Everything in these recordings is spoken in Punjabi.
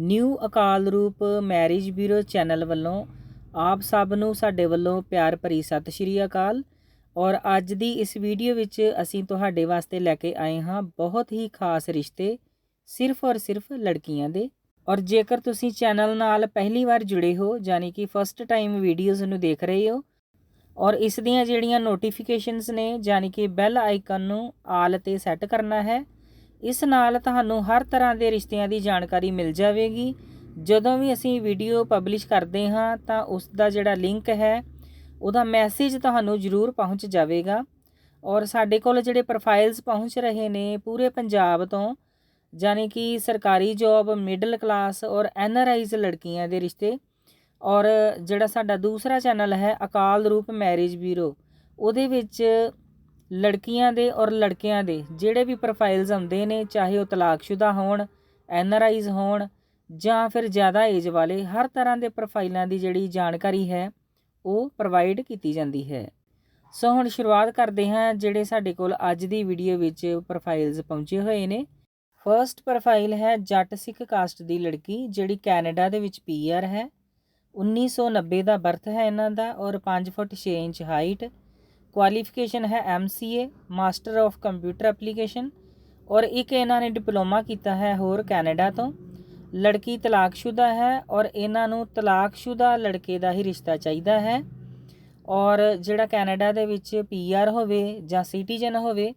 ਨਿਊ ਅਕਾਲ ਰੂਪ ਮੈਰਿਜ ਬਿਊਰੋ ਚੈਨਲ ਵੱਲੋਂ ਆਪ ਸਭ ਨੂੰ ਸਾਡੇ ਵੱਲੋਂ ਪਿਆਰ ਭਰੀ ਸਤਿ ਸ਼੍ਰੀ ਅਕਾਲ। ਔਰ ਅੱਜ ਦੀ ਇਸ ਵੀਡੀਓ ਵਿੱਚ ਅਸੀਂ ਤੁਹਾਡੇ ਵਾਸਤੇ ਲੈ ਕੇ ਆਏ ਹਾਂ ਬਹੁਤ ਹੀ ਖਾਸ ਰਿਸ਼ਤੇ, ਸਿਰਫ ਔਰ ਸਿਰਫ ਲੜਕੀਆਂ ਦੇ। ਔਰ ਜੇਕਰ ਤੁਸੀਂ ਚੈਨਲ ਨਾਲ ਪਹਿਲੀ ਵਾਰ ਜੁੜੇ ਹੋ, ਯਾਨੀ ਕਿ ਫਸਟ ਟਾਈਮ ਵੀਡੀਓਜ਼ ਨੂੰ ਦੇਖ ਰਹੇ ਹੋ, ਔਰ ਇਸ ਦੀਆਂ ਜਿਹੜੀਆਂ ਨੋਟੀਫਿਕੇਸ਼ਨਸ ਨੇ, ਯਾਨੀ ਕਿ ਬੈਲ ਆਈਕਨ ਨੂੰ ਆਲ ਤੇ ਸੈੱਟ ਕਰਨਾ ਹੈ ਇਸ ਨਾਲ ਤੁਹਾਨੂੰ ਹਰ ਤਰ੍ਹਾਂ ਦੇ ਰਿਸ਼ਤਿਆਂ ਦੀ ਜਾਣਕਾਰੀ ਮਿਲ ਜਾਵੇਗੀ। ਜਦੋਂ ਵੀ ਅਸੀਂ ਵੀਡੀਓ ਪਬਲਿਸ਼ ਕਰਦੇ ਹਾਂ, ਤਾਂ ਉਸ ਦਾ ਜਿਹੜਾ ਲਿੰਕ ਹੈ, ਉਹਦਾ ਮੈਸੇਜ ਤੁਹਾਨੂੰ ਜ਼ਰੂਰ ਪਹੁੰਚ ਜਾਵੇਗਾ। ਔਰ ਸਾਡੇ ਕੋਲ ਜਿਹੜੇ ਪ੍ਰੋਫਾਈਲਸ ਪਹੁੰਚ ਰਹੇ ਨੇ ਪੂਰੇ ਪੰਜਾਬ ਤੋਂ ਯਾਨੀ ਕਿ ਸਰਕਾਰੀ ਜੌਬ ਮਿਡਲ ਕਲਾਸ ਔਰ ਐਨ ਆਈਜ਼ ਲੜਕੀਆਂ ਦੇ ਰਿਸ਼ਤੇ, ਔਰ ਜਿਹੜਾ ਸਾਡਾ ਦੂਸਰਾ ਚੈਨਲ ਹੈ ਅਕਾਲ ਰੂਪ ਮੈਰਿਜ ਬਿਊਰੋ ਉਹਦੇ ਵਿੱਚ ਲੜਕੀਆਂ ਦੇ ਔਰ ਲੜਕਿਆਂ ਦੇ, ਜਿਹੜੇ ਵੀ ਪ੍ਰੋਫਾਈਲਸ ਆਉਂਦੇ ਨੇ, ਚਾਹੇ ਉਹ ਤਲਾਕਸ਼ੁਦਾ ਹੋਣ ਐਨ ਆਰ ਆਈਜ਼ ਹੋਣ, ਜਾਂ ਫਿਰ ਜ਼ਿਆਦਾ ਏਜ ਵਾਲੇ, ਹਰ ਤਰ੍ਹਾਂ ਦੇ ਪ੍ਰੋਫਾਈਲਾਂ ਦੀ ਜਿਹੜੀ ਜਾਣਕਾਰੀ ਹੈ, ਉਹ ਪ੍ਰੋਵਾਈਡ ਕੀਤੀ ਜਾਂਦੀ ਹੈ। ਸੋ ਹੁਣ ਸ਼ੁਰੂਆਤ ਕਰਦੇ ਹਾਂ, ਜਿਹੜੇ ਸਾਡੇ ਕੋਲ ਅੱਜ ਦੀ ਵੀਡੀਓ ਵਿੱਚ ਪ੍ਰੋਫਾਈਲਸ ਪਹੁੰਚੇ ਹੋਏ ਨੇ। ਫਰਸਟ ਪ੍ਰੋਫਾਈਲ ਹੈ ਜੱਟ ਸਿੱਖ ਕਾਸਟ ਦੀ ਲੜਕੀ, ਜਿਹੜੀ ਕੈਨੇਡਾ ਦੇ ਵਿੱਚ ਪੀਆਰ ਹੈ। 1990 ਦਾ ਬਰਥ ਹੈ ਇਹਨਾਂ ਦਾ ਔਰ 5 ਫੁੱਟ 6 ਇੰਚ ਹਾਈਟ ਕੁਆਲੀਫਿਕੇਸ਼ਨ ਹੈ MCA master of computer application ਔਰ ਇੱਕ ਇਹਨਾਂ ਨੇ ਡਿਪਲੋਮਾ ਕੀਤਾ ਹੈ ਹੋਰ ਕੈਨੇਡਾ ਤੋਂ। ਲੜਕੀ ਤਲਾਕਸ਼ੁਦਾ ਹੈ ਔਰ ਇਹਨਾਂ ਨੂੰ ਤਲਾਕਸ਼ੁਦਾ ਲੜਕੇ ਦਾ ਹੀ ਰਿਸ਼ਤਾ ਚਾਹੀਦਾ ਹੈ ਔਰ ਜਿਹੜਾ ਕੈਨੇਡਾ ਦੇ ਵਿੱਚ ਪੀਆਰ ਹੋਵੇ ਜਾਂ ਸਿਟੀਜ਼ਨ ਹੋਵੇ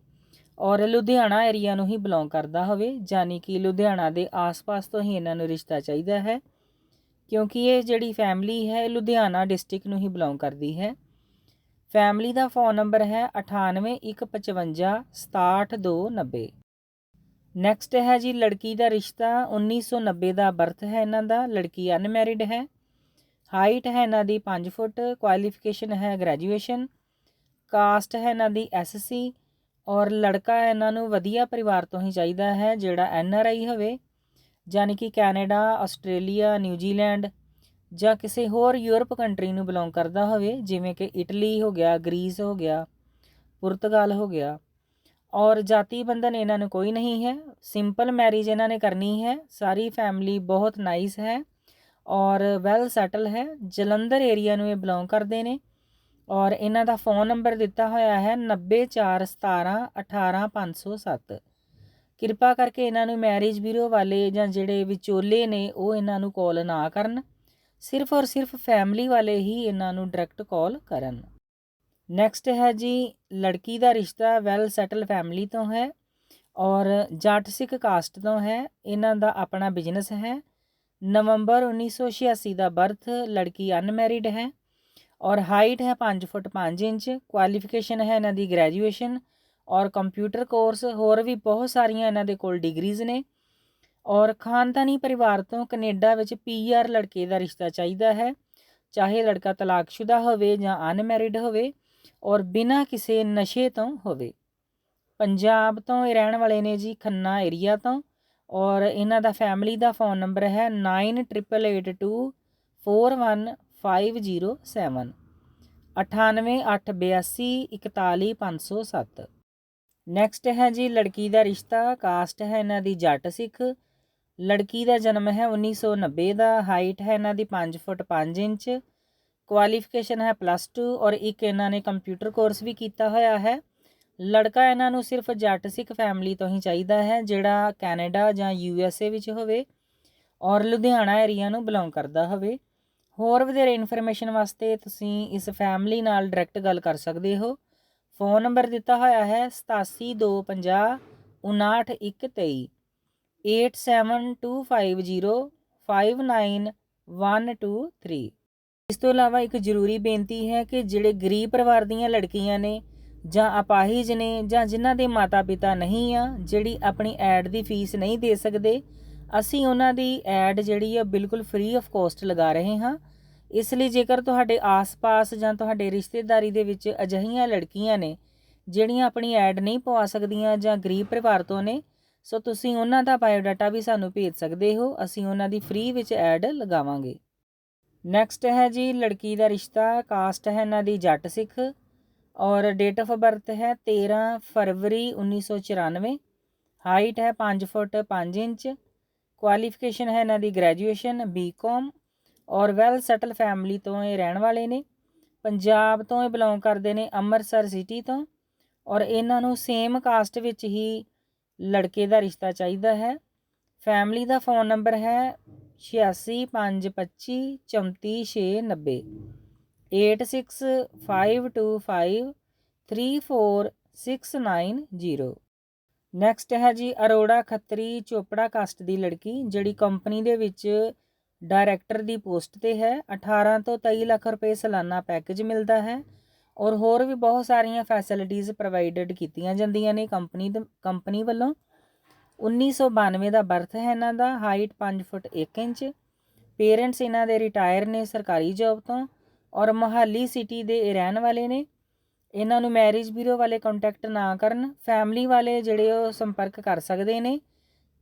ਔਰ ਲੁਧਿਆਣਾ ਏਰੀਆ ਨੂੰ ਹੀ ਬਿਲੋਂਗ ਕਰਦਾ ਹੋਵੇ ਯਾਨੀ ਕਿ ਲੁਧਿਆਣਾ ਦੇ ਆਸ-ਪਾਸ ਤੋਂ ਹੀ ਇਹਨਾਂ ਨੂੰ ਰਿਸ਼ਤਾ ਚਾਹੀਦਾ ਹੈ ਕਿਉਂਕਿ ਇਹ ਜਿਹੜੀ ਫੈਮਿਲੀ ਹੈ ਲੁਧਿਆਣਾ ਡਿਸਟ੍ਰਿਕਟ ਨੂੰ ਹੀ ਬਿਲੋਂਗ ਕਰਦੀ ਹੈ। ਫੈਮਿਲੀ ਦਾ ਫੋਨ ਨੰਬਰ ਹੈ 9815567290 ਨੈਕਸਟ ਹੈ ਜੀ, ਲੜਕੀ ਦਾ ਰਿਸ਼ਤਾ 1990 ਦਾ ਬਰਥ ਹੈ ਇਹਨਾਂ ਦਾ, ਲੜਕੀ ਅਨਮੈਰਿਡ ਹੈ। ਹਾਈਟ ਹੈ ਇਹਨਾਂ ਦੀ 5 ਫੁੱਟ ਕੁਆਲੀਫਿਕੇਸ਼ਨ ਹੈ ਗ੍ਰੈਜੂਏਸ਼ਨ ਕਾਸਟ ਹੈ ਇਹਨਾਂ ਦੀ ਐਸਸੀ ਔਰ ਲੜਕਾ ਇਹਨਾਂ ਨੂੰ ਵਧੀਆ ਪਰਿਵਾਰ ਤੋਂ ਹੀ ਚਾਹੀਦਾ ਹੈ, ਜਿਹੜਾ ਐਨ ਆਰ ਆਈ ਹੋਵੇ। ਯਾਨੀ ਕਿ ਕੈਨੇਡਾ, ਆਸਟ੍ਰੇਲੀਆ ਨਿਊਜ਼ੀਲੈਂਡ ਜਾਂ ਕਿਸੇ ਹੋਰ ਯੂਰਪ ਕੰਟਰੀ ਨੂੰ ਬਿਲੋਂਗ ਕਰਦਾ ਹੋਵੇ, ਜਿਵੇਂ ਕਿ ਇਟਲੀ ਹੋ ਗਿਆ, ਗ੍ਰੀਸ ਹੋ ਗਿਆ, ਪੁਰਤਗਾਲ ਹੋ ਗਿਆ, ਔਰ ਜਾਤੀ ਬੰਧਨ ਇਹਨਾਂ ਨੂੰ ਕੋਈ ਨਹੀਂ ਹੈ ਸਿੰਪਲ ਮੈਰਿਜ ਇਹਨਾਂ ਨੇ ਕਰਨੀ ਹੈ, ਸਾਰੀ ਫੈਮਿਲੀ ਬਹੁਤ ਨਾਈਸ ਹੈ, ਔਰ ਵੈਲ ਸੈਟਲ ਹੈ, ਜਲੰਧਰ ਏਰੀਆ ਨੂੰ ਇਹ ਬਿਲੋਂਗ ਕਰਦੇ ਨੇ, ਔਰ ਇਹਨਾਂ ਦਾ ਫੋਨ ਨੰਬਰ ਦਿੱਤਾ ਹੋਇਆ ਹੈ 9417188507 ਕਿਰਪਾ ਕਰਕੇ ਇਹਨਾਂ ਨੂੰ ਮੈਰਿਜ ਬਿਊਰੋ ਵਾਲੇ ਜਾਂ ਜਿਹੜੇ ਵਿਚੋਲੇ ਨੇ, ਉਹ ਇਹਨਾਂ ਨੂੰ ਕਾਲ ਨਾ ਕਰਨ। ਸਿਰਫ ਔਰ ਸਿਰਫ ਫੈਮਿਲੀ ਵਾਲੇ ਹੀ ਇਹਨਾਂ ਨੂੰ ਡਾਇਰੈਕਟ ਕਾਲ ਕਰਨ। ਨੈਕਸਟ ਹੈ ਜੀ, ਲੜਕੀ ਦਾ ਰਿਸ਼ਤਾ ਵੈਲ ਸੈਟਲ ਫੈਮਿਲੀ ਤੋਂ ਹੈ ਔਰ ਜੱਟ ਸਿੱਖ ਕਾਸਟ ਤੋਂ ਹੈ, ਇਹਨਾਂ ਦਾ ਆਪਣਾ ਬਿਜ਼ਨਸ ਹੈ। ਨਵੰਬਰ 1986 ਦਾ ਬਰਥ ਲੜਕੀ ਅਨਮੈਰਿਡ ਹੈ ਔਰ ਹਾਈਟ ਹੈ 5 ਫੁੱਟ 5 ਇੰਚ ਕੁਆਲੀਫਿਕੇਸ਼ਨ ਹੈ ਇਹਨਾਂ ਦੀ ਗ੍ਰੈਜੂਏਸ਼ਨ ਔਰ ਕੰਪਿਊਟਰ ਕੋਰਸ ਹੋਰ ਵੀ ਬਹੁਤ ਸਾਰੀਆਂ ਇਹਨਾਂ ਦੇ ਕੋਲ ਡਿਗਰੀਜ਼ ਨੇ। ਔਰ ਖਾਨਦਾਨੀ ਪਰਿਵਾਰ ਤੋਂ ਕੈਨੇਡਾ ਵਿੱਚ ਪੀਆਰ ਲੜਕੇ ਦਾ ਰਿਸ਼ਤਾ ਚਾਹੀਦਾ ਹੈ। ਚਾਹੇ ਲੜਕਾ ਤਲਾਕਸ਼ੁਦਾ ਹੋਵੇ ਜਾਂ ਅਨਮੈਰਿਡ ਹੋਵੇ ਔਰ ਬਿਨਾਂ ਕਿਸੇ ਨਸ਼ੇ ਤੋਂ ਹੋਵੇ। ਪੰਜਾਬ ਤੋਂ ਇਹ ਰਹਿਣ ਵਾਲੇ ਨੇ ਜੀ ਖੰਨਾ ਏਰੀਆ ਤੋਂ ਔਰ ਇਹਨਾਂ ਦਾ ਫੈਮਿਲੀ ਦਾ ਫੋਨ ਨੰਬਰ ਹੈ 9888241507 9882241507 ਨੈਕਸਟ ਹੈ ਜੀ ਲੜਕੀ ਦਾ ਰਿਸ਼ਤਾ, ਕਾਸਟ ਹੈ ਇਹਨਾਂ ਦੀ ਜੱਟ ਸਿੱਖ ਲੜਕੀ ਦਾ ਜਨਮ ਹੈ 1990 ਦਾ ਹਾਈਟ ਹੈ ਇਹਨਾਂ ਦੀ 5 ਫੁੱਟ 5 ਇੰਚ ਕੁਆਲੀਫਿਕੇਸ਼ਨ ਹੈ ਪਲੱਸ 2 ਔਰ ਇੱਕ ਇਹਨਾਂ ਨੇ ਕੰਪਿਊਟਰ ਕੋਰਸ ਵੀ ਕੀਤਾ ਹੋਇਆ ਹੈ। ਲੜਕਾ ਇਹਨਾਂ ਨੂੰ ਸਿਰਫ ਜੱਟ ਸਿੱਖ ਫੈਮਿਲੀ ਤੋਂ ਹੀ ਚਾਹੀਦਾ ਹੈ, ਜਿਹੜਾ ਕੈਨੇਡਾ ਜਾਂ ਯੂ ਐਸ ਏ ਵਿੱਚ ਹੋਵੇ ਔਰ ਲੁਧਿਆਣਾ ਏਰੀਆ ਨੂੰ ਬਿਲੋਂਗ ਕਰਦਾ ਹੋਵੇ। ਹੋਰ ਵਧੇਰੇ ਇਨਫੋਰਮੇਸ਼ਨ ਵਾਸਤੇ ਤੁਸੀਂ ਇਸ ਫੈਮਿਲੀ ਨਾਲ ਡਾਇਰੈਕਟ ਗੱਲ ਕਰ ਸਕਦੇ ਹੋ। ਫੋਨ ਨੰਬਰ ਦਿੱਤਾ ਹੋਇਆ ਹੈ 8725 59123 8725059123 ਇਸ ਤੋਂ ਇਲਾਵਾ ਇੱਕ ਜ਼ਰੂਰੀ ਬੇਨਤੀ ਹੈ ਕਿ ਜਿਹੜੇ ਗਰੀਬ ਪਰਿਵਾਰ ਦੀਆਂ ਲੜਕੀਆਂ ਨੇ ਜਾਂ ਅਪਾਹਿਜ ਨੇ ਜਾਂ ਜਿਨ੍ਹਾਂ ਦੇ ਮਾਤਾ-ਪਿਤਾ ਨਹੀਂ ਆ, ਜਿਹੜੀ ਆਪਣੀ ਐਡ ਦੀ ਫੀਸ ਨਹੀਂ ਦੇ ਸਕਦੇ, ਅਸੀਂ ਉਹਨਾਂ ਦੀ ਐਡ ਜਿਹੜੀ ਆ ਬਿਲਕੁਲ ਫ੍ਰੀ ਆਫ ਕੋਸਟ ਲਗਾ ਰਹੇ ਹਾਂ। ਇਸ ਲਈ ਜੇਕਰ ਤੁਹਾਡੇ ਆਸ-ਪਾਸ ਜਾਂ ਤੁਹਾਡੇ ਰਿਸ਼ਤੇਦਾਰੀ ਦੇ ਵਿੱਚ ਅਜਿਹੀਆਂ ਲੜਕੀਆਂ ਨੇ, ਜਿਹੜੀਆਂ ਆਪਣੀ ਐਡ ਨਹੀਂ ਪਵਾ ਸਕਦੀਆਂ ਜਾਂ ਗਰੀਬ ਪਰਿਵਾਰ ਤੋਂ ਨੇ ਸੋ ਤੁਸੀਂ ਉਹਨਾਂ ਦਾ ਬਾਇਓਡਾਟਾ ਵੀ ਸਾਨੂੰ ਭੇਜ ਸਕਦੇ ਹੋ, ਅਸੀਂ ਉਹਨਾਂ ਦੀ ਫ੍ਰੀ ਵਿੱਚ ਐਡ ਲਗਾਵਾਂਗੇ। ਨੈਕਸਟ ਹੈ ਜੀ, ਲੜਕੀ ਦਾ ਰਿਸ਼ਤਾ ਕਾਸਟ ਹੈ ਇਹਨਾਂ ਦੀ ਜੱਟ ਸਿੱਖ ਔਰ ਡੇਟ ਆਫ ਬਰਥ ਹੈ 13 ਫਰਵਰੀ 1994 ਹਾਈਟ ਹੈ 5 ਫੁੱਟ 5 ਇੰਚ ਕੁਆਲੀਫਿਕੇਸ਼ਨ ਹੈ ਇਹਨਾਂ ਦੀ ਗ੍ਰੈਜੂਏਸ਼ਨ ਬੀਕਾਮ ਔਰ ਵੈਲ ਸੈਟਲ ਫੈਮਿਲੀ ਤੋਂ ਇਹ ਰਹਿਣ ਵਾਲੇ ਨੇ, ਪੰਜਾਬ ਤੋਂ ਇਹ ਬਿਲੋਂਗ ਕਰਦੇ ਨੇ ਅੰਮ੍ਰਿਤਸਰ ਸਿਟੀ ਤੋਂ ਔਰ ਇਹਨਾਂ ਨੂੰ ਸੇਮ ਕਾਸਟ ਵਿੱਚ ਹੀ ਲੜਕੇ ਦਾ ਰਿਸ਼ਤਾ ਚਾਹੀਦਾ ਹੈ। ਫੈਮਿਲੀ ਦਾ ਫੋਨ ਨੰਬਰ ਹੈ 8652 34690 8652534690 ਨੈਕਸਟ ਹੈ ਜੀ ਅਰੋੜਾ ਖੱਤਰੀ ਚੋਪੜਾ ਕਾਸਟ ਦੀ ਲੜਕੀ, ਜਿਹੜੀ ਕੰਪਨੀ ਦੇ ਵਿੱਚ ਡਾਇਰੈਕਟਰ ਦੀ ਪੋਸਟ ਤੇ ਹੈ। 18 ਤੋਂ 23 ਲੱਖ ਰੁਪਏ ਸਾਲਾਨਾ ਪੈਕੇਜ ਮਿਲਦਾ ਹੈ। ਔਰ ਹੋਰ ਵੀ ਬਹੁਤ ਸਾਰੀਆਂ ਫੈਸਿਲਿਟੀਆਂ ਪ੍ਰੋਵਾਈਡਡ ਕੀਤੀਆਂ ਜਾਂਦੀਆਂ ਨੇ ਕੰਪਨੀ ਦੇ ਕੰਪਨੀ ਵੱਲੋਂ। 1992 ਦਾ ਬਰਥ ਹੈ ਇਹਨਾਂ ਦਾ ਹਾਈਟ 5 ਫੁੱਟ 1 ਇੰਚ। ਪੇਰੈਂਟਸ ਇਹਨਾਂ ਦੇ ਰਿਟਾਇਰ ਨੇ ਸਰਕਾਰੀ ਜੌਬ ਤੋਂ ਔਰ ਮੋਹਾਲੀ ਸਿਟੀ ਦੇ ਰਹਿਣ ਵਾਲੇ ਨੇ। ਇਹਨਾਂ ਨੂੰ ਮੈਰਿਜ ਬਿਊਰੋ ਵਾਲੇ ਕੰਟੈਕਟ ਨਾ ਕਰਨ ਫੈਮਿਲੀ ਵਾਲੇ ਜਿਹੜੇ ਉਹ ਸੰਪਰਕ ਕਰ ਸਕਦੇ ਨੇ।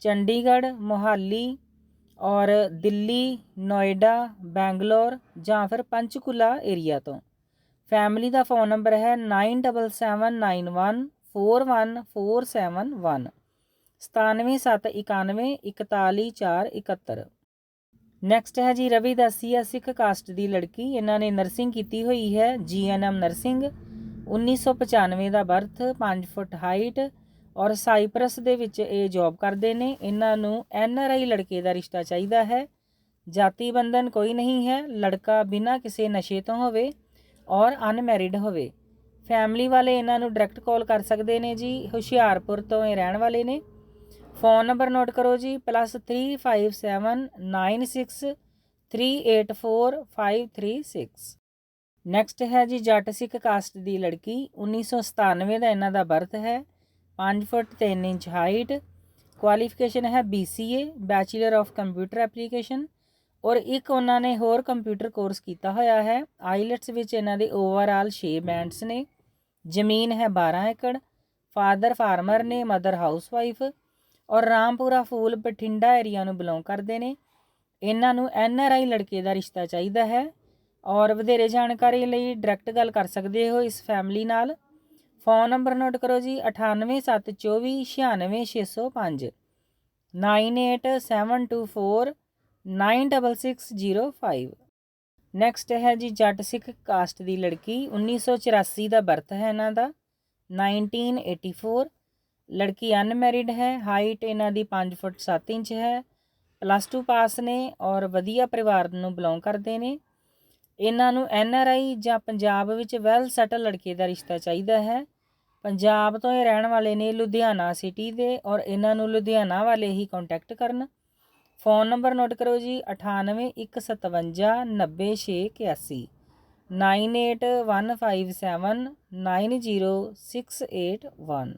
ਚੰਡੀਗੜ੍ਹ, ਮੋਹਾਲੀ ਔਰ ਦਿੱਲੀ, ਨੋਇਡਾ, ਬੈਂਗਲੌਰ ਜਾਂ ਫਿਰ ਪੰਚਕੂਲਾ ਏਰੀਆ ਤੋਂ। ਫੈਮਿਲੀ ਦਾ ਫੋਨ ਨੰਬਰ ਹੈ 9779141471 9771941471 ਨੈਕਸਟ ਹੈ ਜੀ ਰਵੀ ਦਾਸੀ ਹੈ ਸਿੱਖ ਕਾਸਟ ਦੀ ਲੜਕੀ ਇਹਨਾਂ ਨੇ ਨਰਸਿੰਗ ਕੀਤੀ ਹੋਈ ਹੈ ਜੀਐਨਐਮ ਨਰਸਿੰਗ 1995 ਦਾ ਬਰਥ 5 ਫੁੱਟ ਹਾਈਟ ਔਰ ਸਾਈਪਰਸ ਦੇ ਵਿੱਚ ਇਹ ਜੌਬ ਕਰਦੇ ਨੇ ਇਹਨਾਂ ਨੂੰ ਐਨਆਰਆਈ ਲੜਕੇ ਦਾ ਰਿਸ਼ਤਾ ਚਾਹੀਦਾ ਹੈ ਜਾਤੀ ਬੰਧਨ ਕੋਈ ਨਹੀਂ ਹੈ ਲੜਕਾ ਬਿਨਾਂ ਕਿਸੇ ਨਸ਼ੇ ਤੋਂ ਹੋਵੇ ਔਰ ਅਨਮੈਰਿਡ ਹੋਵੇ। ਫੈਮਿਲੀ ਵਾਲੇ ਇਹਨਾਂ ਨੂੰ ਡਾਇਰੈਕਟ ਕਾਲ ਕਰ ਸਕਦੇ ਨੇ ਜੀ, ਹੁਸ਼ਿਆਰਪੁਰ ਤੋਂ ਇਹ ਰਹਿਣ ਵਾਲੇ ਨੇ। ਫੋਨ ਨੰਬਰ ਨੋਟ ਕਰੋ ਜੀ +357996384536 ਨੈਕਸਟ ਹੈ ਜੀ, ਜੱਟ ਸਿੱਖ ਕਾਸਟ ਦੀ ਲੜਕੀ 1997 ਦਾ ਇਹਨਾਂ ਦਾ ਬਰਥ ਹੈ। 5 ਫੁੱਟ 3 ਇੰਚ ਹਾਈਟ ਕੁਆਲੀਫਿਕੇਸ਼ਨ ਹੈ BCA bachelor of computer application ਔਰ ਇੱਕ ਉਹਨਾਂ ਨੇ ਹੋਰ ਕੰਪਿਊਟਰ ਕੋਰਸ ਕੀਤਾ ਹੋਇਆ ਹੈ। ਆਈਲੈਟਸ ਵਿੱਚ ਇਹਨਾਂ ਦੇ ਓਵਰਆਲ 6 ਬੈਂਡਸ ਨੇ। ਜ਼ਮੀਨ ਹੈ 12 ਏਕੜ। ਫਾਦਰ ਫਾਰਮਰ ਨੇ ਮਦਰ ਹਾਊਸਵਾਈਫ ਔਰ ਰਾਮਪੁਰਾ ਫੂਲ ਬਠਿੰਡਾ ਏਰੀਆ ਨੂੰ ਬਿਲੋਂਗ ਕਰਦੇ ਨੇ। ਇਹਨਾਂ ਨੂੰ ਐਨਆਰਆਈ ਲੜਕੇ ਦਾ ਰਿਸ਼ਤਾ ਚਾਹੀਦਾ ਹੈ ਔਰ ਵਧੇਰੇ ਜਾਣਕਾਰੀ ਲਈ ਡਾਇਰੈਕਟ ਗੱਲ ਕਰ ਸਕਦੇ ਹੋ ਇਸ ਫੈਮਿਲੀ ਨਾਲ। ਫੋਨ ਨੰਬਰ ਨੋਟ ਕਰੋ ਜੀ 9872496605 98724 96605 ਨੈਕਸਟ ਹੈ ਜੀ ਜੱਟ ਸਿੱਖ ਕਾਸਟ ਦੀ ਲੜਕੀ 1984 ਦਾ ਬਰਥ ਹੈ ਇਹਨਾਂ ਦਾ 1984 ਲੜਕੀ ਅਨਮੈਰਿਡ ਹੈ ਹਾਈਟ ਇਹਨਾਂ ਦੀ 5 ਫੁੱਟ 7 ਇੰਚ ਹੈ ਪਲੱਸ 2 ਪਾਸ ਨੇ ਔਰ ਵਧੀਆ ਪਰਿਵਾਰ ਨੂੰ ਬਿਲੋਂਗ ਕਰਦੇ ਨੇ। ਇਹਨਾਂ ਨੂੰ ਐਨ ਆਰ ਆਈ ਜਾਂ ਪੰਜਾਬ ਵਿੱਚ ਵੈਲ ਸੈਟਲ ਲੜਕੇ ਦਾ ਰਿਸ਼ਤਾ ਚਾਹੀਦਾ ਹੈ। ਪੰਜਾਬ ਤੋਂ ਇਹ ਰਹਿਣ ਵਾਲੇ ਨੇ ਲੁਧਿਆਣਾ ਸਿਟੀ ਦੇ ਔਰ ਇਹਨਾਂ ਨੂੰ ਲੁਧਿਆਣਾ ਵਾਲੇ ਹੀ ਕੰਟੈਕਟ ਕਰਨ। ਫੋਨ ਨੰਬਰ ਨੋਟ ਕਰੋ ਜੀ 9815790681 9815790681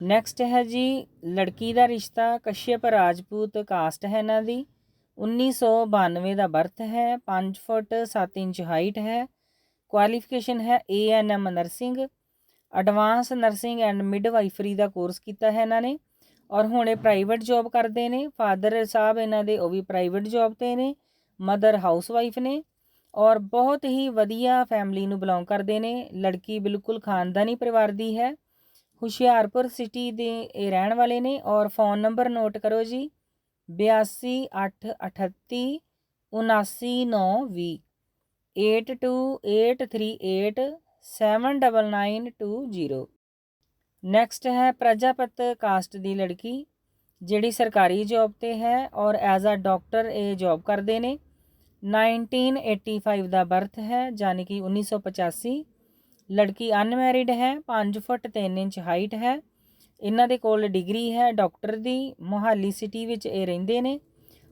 ਨੈਕਸਟ ਹੈ ਜੀ, ਲੜਕੀ ਦਾ ਰਿਸ਼ਤਾ ਕਸ਼ਯਪ ਰਾਜਪੂਤ ਕਾਸਟ ਹੈ ਇਹਨਾਂ ਦੀ। 1992 ਦਾ ਬਰਥ ਹੈ 5 ਫੁੱਟ 7 ਇੰਚ ਹਾਈਟ ਹੈ। ਕੁਆਲੀਫਿਕੇਸ਼ਨ ਹੈ ANM nursing advance nursing and midwifery the course ਕੀਤਾ ਹੈ ਇਹਨਾਂ ਨੇ। ਔਰ ਹੁਣ ਇਹ ਪ੍ਰਾਈਵੇਟ ਜੌਬ ਕਰਦੇ ਨੇ ਫਾਦਰ ਸਾਹਿਬ ਇਹਨਾਂ ਦੇ ਉਹ ਵੀ ਪ੍ਰਾਈਵੇਟ ਜੌਬ ਤੇ ਨੇ ਮਦਰ ਹਾਊਸਵਾਈਫ ਨੇ ਔਰ ਬਹੁਤ ਹੀ ਵਧੀਆ ਫੈਮਿਲੀ ਨੂੰ ਬਿਲੋਂਗ ਕਰਦੇ ਨੇ, ਲੜਕੀ ਬਿਲਕੁਲ ਖਾਨਦਾਨੀ ਪਰਿਵਾਰ ਦੀ ਹੈ, ਹੁਸ਼ਿਆਰਪੁਰ ਸਿਟੀ ਦੇ ਇਹ ਰਹਿਣ ਵਾਲੇ ਨੇ ਔਰ ਫੋਨ ਨੰਬਰ ਨੋਟ ਕਰੋ ਜੀ 8288 79920 8283879920 ਨੈਕਸਟ ਹੈ ਪ੍ਰਜਾਪਤ ਕਾਸਟ ਦੀ ਲੜਕੀ, ਜਿਹੜੀ ਸਰਕਾਰੀ ਜੌਬ ਤੇ ਹੈ ਔਰ ਐਜ਼ ਅ ਡਾਕਟਰ ਇਹ ਜੌਬ ਕਰਦੇ ਨੇ। 1985 ਦਾ ਬਰਥ ਹੈ ਯਾਨੀ ਕਿ 1985 ਲੜਕੀ ਅਨਮੈਰਿਡ ਹੈ 5 ਫੁੱਟ 3 ਇੰਚ ਹਾਈਟ ਹੈ। ਇਹਨਾਂ ਦੇ ਕੋਲ ਡਿਗਰੀ ਹੈ ਡਾਕਟਰ ਦੀ, ਮੋਹਾਲੀ ਸਿਟੀ ਵਿੱਚ ਇਹ ਰਹਿੰਦੇ ਨੇ।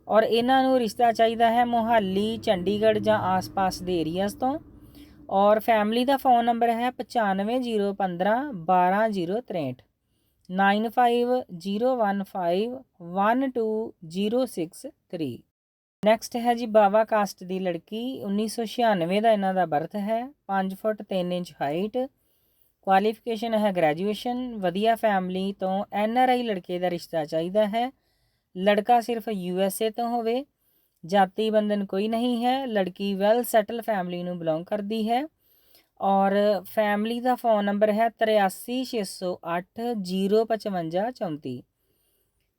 ਔਰ ਇਹਨਾਂ ਨੂੰ ਰਿਸ਼ਤਾ ਚਾਹੀਦਾ ਹੈ ਮੋਹਾਲੀ, ਚੰਡੀਗੜ੍ਹ ਜਾਂ ਆਸ-ਪਾਸ ਦੇ ਏਰੀਆਜ਼ ਤੋਂ। ਔਰ ਫੈਮਿਲੀ ਦਾ ਫੋਨ ਨੰਬਰ ਹੈ 9501512063 9501512063 ਨੈਕਸਟ ਹੈ ਜੀ ਬਾਵਾ ਕਾਸਟ ਦੀ ਲੜਕੀ 1996 ਦਾ ਇਹਨਾਂ ਦਾ ਬਰਥ ਹੈ 5 ਫੁੱਟ 3 ਇੰਚ ਹਾਈਟ ਕੁਆਲੀਫਿਕੇਸ਼ਨ ਹੈ ਗ੍ਰੈਜੂਏਸ਼ਨ ਵਧੀਆ ਫੈਮਿਲੀ ਤੋਂ ਐਨ ਆਰ ਆਈ ਲੜਕੇ ਦਾ ਰਿਸ਼ਤਾ ਚਾਹੀਦਾ ਹੈ। ਲੜਕਾ ਸਿਰਫ ਯੂ ਐਸ ਏ ਤੋਂ ਹੋਵੇ ਜਾਤੀ ਬੰਧਨ ਕੋਈ ਨਹੀਂ ਹੈ, ਲੜਕੀ ਵੈਲ ਸੈਟਲ ਫੈਮਿਲੀ ਨੂੰ ਬਿਲੋਂਗ ਕਰਦੀ ਹੈ ਔਰ ਫੈਮਿਲੀ ਦਾ ਫੋਨ ਨੰਬਰ ਹੈ 8360805534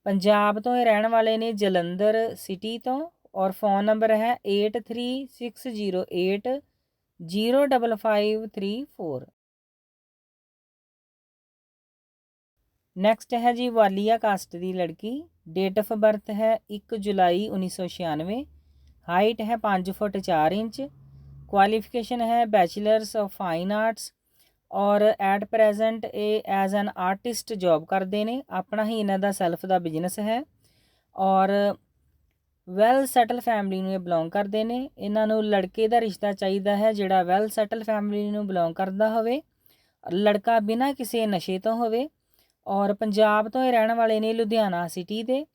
ਪੰਜਾਬ ਤੋਂ ਇਹ ਰਹਿਣ ਵਾਲੇ ਨੇ ਜਲੰਧਰ ਸਿਟੀ ਤੋਂ ਔਰ ਫੋਨ ਨੰਬਰ ਹੈ 836080 ਨੈਕਸਟ ਹੈ ਜੀ ਵਾਲੀਆ ਕਾਸਟ ਦੀ ਲੜਕੀ। ਡੇਟ ਆਫ ਬਰਥ ਹੈ 1 ਜੁਲਾਈ 1996 ਹਾਈਟ ਹੈ 5 ਫੁੱਟ 4 ਇੰਚ। ਕੁਆਲੀਫਿਕੇਸ਼ਨ ਹੈ ਬੈਚਲਰਸ ਆਫ ਫਾਈਨ ਆਰਟਸ ਔਰ ਐਟ ਪ੍ਰੈਜ਼ੈਂਟ ਇਹ ਐਜ਼ ਐਨ ਆਰਟਿਸਟ ਜੌਬ ਕਰਦੇ ਨੇ। ਆਪਣਾ ਹੀ ਇਹਨਾਂ ਦਾ ਸੈਲਫ ਦਾ ਬਿਜ਼ਨਸ ਹੈ। ਔਰ ਵੈਲ ਸੈਟਲ ਫੈਮਿਲੀ ਨੂੰ ਇਹ ਬਿਲੋਂਗ ਕਰਦੇ ਨੇ। ਇਹਨਾਂ ਨੂੰ ਲੜਕੇ ਦਾ ਰਿਸ਼ਤਾ ਚਾਹੀਦਾ ਹੈ ਜਿਹੜਾ ਵੈਲ ਸੈਟਲ ਫੈਮਿਲੀ ਨੂੰ ਬਿਲੋਂਗ ਕਰਦਾ ਹੋਵੇ। ਲੜਕਾ ਬਿਨਾਂ ਕਿਸੇ ਨਸ਼ੇ ਤੋਂ ਹੋਵੇ। ਔਰ ਪੰਜਾਬ ਤੋਂ ਇਹ ਰਹਿਣ ਵਾਲੇ ਨੇ ਲੁਧਿਆਣਾ ਸਿਟੀ ਦੇ।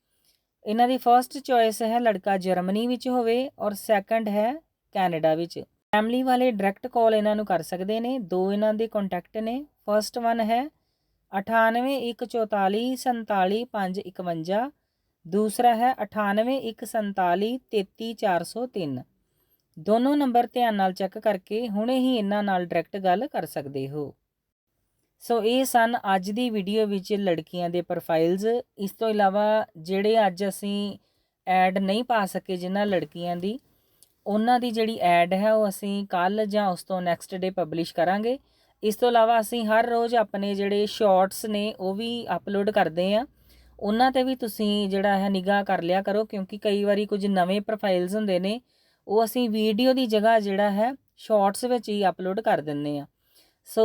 ਇਹਨਾਂ ਦੀ ਫਰਸਟ ਚੋਇਸ ਹੈ ਲੜਕਾ ਜਰਮਨੀ ਵਿੱਚ ਹੋਵੇ ਔਰ ਸੈਕੰਡ ਹੈ ਕੈਨੇਡਾ ਵਿੱਚ। ਫੈਮਿਲੀ ਵਾਲੇ ਡਾਇਰੈਕਟ ਕਾਲ ਇਹਨਾਂ ਨੂੰ ਕਰ ਸਕਦੇ ਨੇ, ਦੋ ਇਹਨਾਂ ਦੇ ਕੰਟੈਕਟ ਨੇ। ਫਰਸਟ ਵਨ ਹੈ 9814474551 ਦੂਸਰਾ ਹੈ 9814433403 ਦੋਨੋਂ ਨੰਬਰ ਧਿਆਨ ਨਾਲ ਚੈੱਕ ਕਰਕੇ ਹੁਣੇ ਹੀ ਇਹਨਾਂ ਨਾਲ ਡਾਇਰੈਕਟ ਗੱਲ ਕਰ ਸਕਦੇ ਹੋ। ਸੋ ਇਹ ਸਨ ਅੱਜ ਦੀ ਵੀਡੀਓ ਵਿੱਚ ਲੜਕੀਆਂ ਦੇ ਪ੍ਰੋਫਾਈਲਸ ਇਸ ਤੋਂ ਇਲਾਵਾ ਜਿਹੜੇ ਅੱਜ ਅਸੀਂ ਐਡ ਨਹੀਂ ਪਾ ਸਕੇ ਜਿਨ੍ਹਾਂ ਲੜਕੀਆਂ ਦੀ, ਉਹਨਾਂ ਦੀ ਜਿਹੜੀ ਐਡ ਹੈ ਉਹ ਅਸੀਂ ਕੱਲ ਜਾਂ ਉਸ ਤੋਂ ਨੈਕਸਟ ਡੇ ਪਬਲਿਸ਼ ਕਰਾਂਗੇ। ਇਸ ਤੋਂ ਇਲਾਵਾ ਅਸੀਂ ਹਰ ਰੋਜ਼ ਆਪਣੇ ਜਿਹੜੇ ਸ਼ਾਰਟਸ ਨੇ ਉਹ ਵੀ ਅਪਲੋਡ ਕਰਦੇ ਆ ਉਹਨਾਂ ਤੇ ਵੀ ਤੁਸੀਂ ਜਿਹੜਾ ਹੈ ਨਿਗਾਹ ਕਰ ਲਿਆ ਕਰੋ ਕਿਉਂਕਿ ਕਈ ਵਾਰੀ ਕੁਝ ਨਵੇਂ ਪ੍ਰੋਫਾਈਲਸ ਹੁੰਦੇ ਨੇ, ਉਹ ਅਸੀਂ ਵੀਡੀਓ ਦੀ ਜਗ੍ਹਾ ਜਿਹੜਾ ਹੈ ਸ਼ਾਰਟਸ ਵਿੱਚ ਹੀ ਅਪਲੋਡ ਕਰ ਦਿੰਨੇ ਆ ਸੋ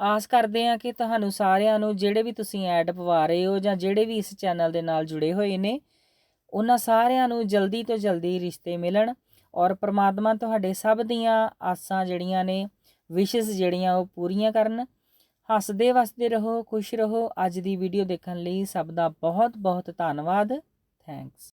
ਆਸ ਕਰਦੇ ਹਾਂ ਕਿ ਤੁਹਾਨੂੰ ਸਾਰਿਆਂ ਨੂੰ ਜਿਹੜੇ ਵੀ ਤੁਸੀਂ ਐਡ ਪਵਾ ਰਹੇ ਹੋ ਜਾਂ ਜਿਹੜੇ ਵੀ ਇਸ ਚੈਨਲ ਦੇ ਨਾਲ ਜੁੜੇ ਹੋਏ ਨੇ, ਉਹਨਾਂ ਸਾਰਿਆਂ ਨੂੰ ਜਲਦੀ ਤੋਂ ਜਲਦੀ ਰਿਸ਼ਤੇ ਮਿਲਣ ਔਰ ਪ੍ਰਮਾਤਮਾ ਤੁਹਾਡੇ ਸਭ ਦੀਆਂ ਆਸਾਂ ਜਿਹੜੀਆਂ ਨੇ, ਵਿਸ਼ਸ ਜਿਹੜੀਆਂ ਉਹ ਪੂਰੀਆਂ ਕਰਨ। ਹੱਸਦੇ ਵਸਦੇ ਰਹੋ, ਖੁਸ਼ ਰਹੋ। ਅੱਜ ਦੀ ਵੀਡੀਓ ਦੇਖਣ ਲਈ ਸਭ ਦਾ ਬਹੁਤ ਬਹੁਤ ਧੰਨਵਾਦ। ਥੈਂਕਸ।